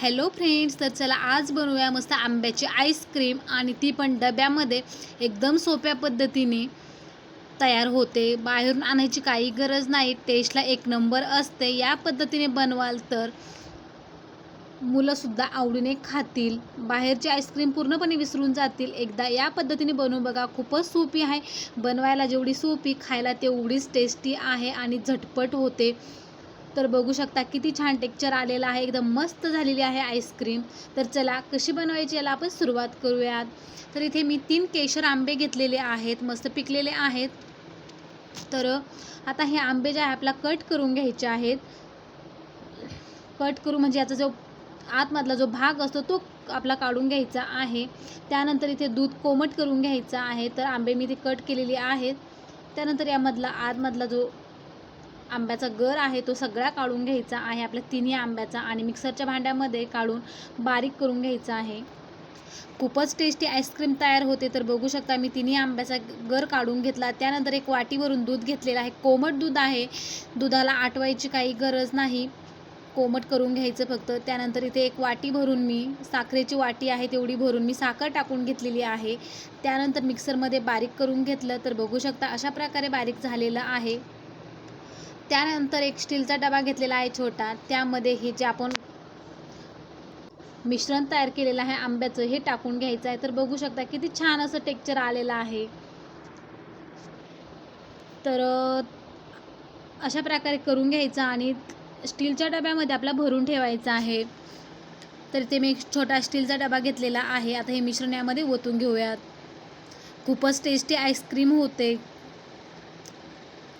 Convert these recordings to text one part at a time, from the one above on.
Hello friends तर चला आज बनवूया मस्त आंब्याची आईस्क्रीम आणि ती पण डब्यामध्ये एकदम सोप्या पद्धतीने तयार होते. बाहेरून आणायची काही गरज नाही टेस्टला एक नंबर असते. या पद्धतीने बनवाल तर मुलंसुद्धा आवडीने खातील. बाहेरची आईस्क्रीम पूर्णपणे विसरून जातील. एकदा या पद्धतीने बनवून बघा. खूपच सोपी आहे. बनवायला जेवढी सोपी खायला तेवढीच टेस्टी आहे आणि झटपट होते. तर बघू शकता किती छान टेक्चर आलेलं आहे. एकदम मस्त झालेली आहे आईस्क्रीम. तर चला कशी बनवायची याला आपण सुरुवात करूयात. तर इथे मी तीन केशर आंबे घेतलेले आहेत मस्त पिकलेले आहेत. तर आता हे आंबे जे आहे आपला कट करून घ्यायचे आहेत. कट करू म्हणजे याचा जो आतमधला जो भाग असतो तो आपला काढून घ्यायचा आहे. त्यानंतर इथे दूध कोमट करून घ्यायचं आहे. तर आंबे मी इथे कट केलेले आहेत. त्यानंतर यामधला आतमधला जो आंब्याचा गर आहे तो सगळा काढून घ्यायचा आहे. आपल्या तिन्ही आंब्याचा आणि मिक्सरच्या भांड्यामध्ये काढून बारीक करून घ्यायचा आहे. खूपच टेस्टी आईस्क्रीम तयार होते तर बघू शकता मी तिन्ही आंब्याचा गर काढून घेतला. त्यानंतर एक वाटीवरून दूध घेतलेलं आहे. कोमट दूध आहे. दुधाला आटवायची काही गरज नाही. कोमट करून घ्यायचं फक्त. त्यानंतर इथे एक वाटी भरून मी साखरेची वाटी आहे तेवढी भरून मी साखर टाकून घेतलेली आहे. त्यानंतर मिक्सरमध्ये बारीक करून घेतलं तर बघू शकता अशा प्रकारे बारीक झालेलं आहे. त्यानंतर एक स्टीलचा डबा घेतलेला आहे छोटा. त्यामध्ये हे जे आपण मिश्रण तयार केलेलं आहे आंब्याचं हे टाकून घ्यायचं आहे. तर बघू शकता किती छान असं टेक्चर आलेलं आहे. तर अशा प्रकारे करून घ्यायचं आणि स्टीलच्या डब्यामध्ये आपला भरून ठेवायचा आहे. तर ते मी एक छोटा स्टीलचा डबा घेतलेला आहे. आता हे मिश्रण यामध्ये ओतून घेऊयात. खूपच टेस्टी आईस्क्रीम होते.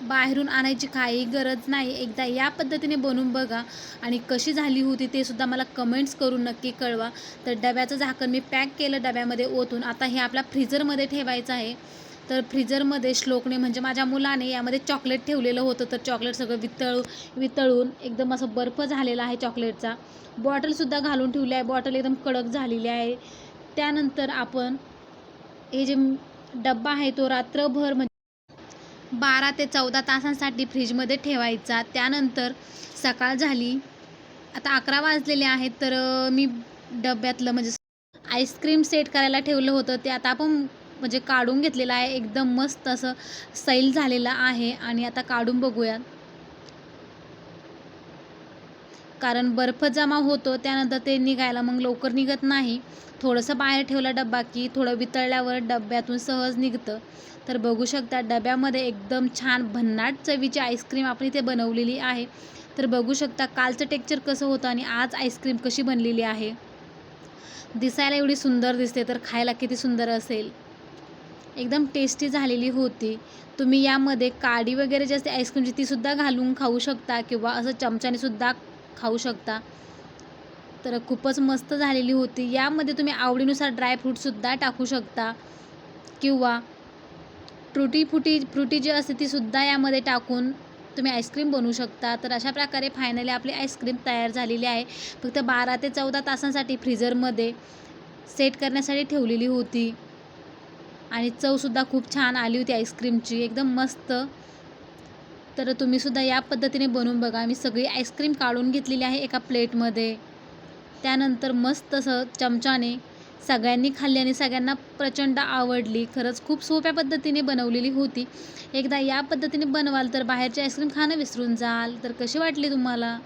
बाहेरून आणायची काही गरज नाही. एकदा या पद्धतीने बनवून बघा आणि कशी झाली होती ते सुद्धा मला कमेंट्स करून नक्की कळवा. तर डब्याचं झाकण मी पॅक केलं डब्यामध्ये ओतून. आता हे आपल्या फ्रीजरमध्ये ठेवायचं आहे. तर फ्रीजरमध्ये श्लोकने म्हणजे माझ्या मुलाने यामध्ये चॉकलेट ठेवलेलं होतं. तर चॉकलेट सगळं वितळू वितळून एकदम असं बर्फ झालेला आहे चॉकलेटचा बॉटलसुद्धा घालून ठेवली आहे. बॉटल एकदम कडक झालेली आहे. त्यानंतर आपण हे जे डब्बा आहे तो रात्रभर म्हणजे बारा ते चौदा तासांसाठी फ्रीजमध्ये ठेवायचा. त्यानंतर सकाळ झाली. आता अकरा वाजलेले आहेत तर मी डब्यातलं म्हणजे आईस्क्रीम सेट करायला ठेवलं होतं. ते आता आपण म्हणजे काढून घेतलेलं आहे. एकदम मस्त असं सैल झालेलं आहे आणि आता काढून बघूयात. कारण बर्फ जमा होतो त्यानंतर ते निघायला मग लवकर निघत नाही. थोडंसं बाहेर ठेवला डब्बा की थोडं वितळल्यावर डब्यातून सहज निघतं. तर बघू शकता डब्यामध्ये एकदम छान भन्नाट चवीची आईस्क्रीम आपण इथे बनवलेली आहे. तर बघू शकता कालचं टेक्चर कसं होतं आणि आज आईस्क्रीम कशी बनलेली आहे. दिसायला एवढी सुंदर दिसते तर खायला किती सुंदर असेल. एकदम टेस्टी झालेली होती. तुम्ही यामध्ये काडी वगैरे जी असते आईस्क्रीमची तीसुद्धा घालून खाऊ शकता किंवा असं चमच्याने सुद्धा खाऊ शकता. तर खूपच मस्त झालेली होती. यामध्ये तुम्ही आवडीनुसार ड्रायफ्रूटसुद्धा टाकू शकता. किंवा फ्रुटी फुटी फ्रुटी जी असते तीसुद्धा यामध्ये टाकून तुम्ही आईस्क्रीम बनवू शकता. तर अशा प्रकारे फायनली आपली आईस्क्रीम तयार झालेली आहे. फक्त बारा ते चौदा तासांसाठी फ्रीझरमध्ये सेट करण्यासाठी ठेवलेली होती. आणि चवसुद्धा खूप छान आली होती आईस्क्रीमची एकदम मस्त तर तुम्हीसुद्धा या पद्धतीने बनवून बघा. मी सगळी आईस्क्रीम काढून घेतलेली आहे एका प्लेटमध्ये. त्यानंतर मस्त असं चमच्याने सगळ्यांनी खाल्ली आणि सगळ्यांना प्रचंड आवडली. खरंच खूप सोप्या पद्धतीने बनवलेली होती. एकदा या पद्धतीने बनवाल तर बाहेरची आईस्क्रीम खाणं विसरून जाल. तर कशी वाटली तुम्हाला?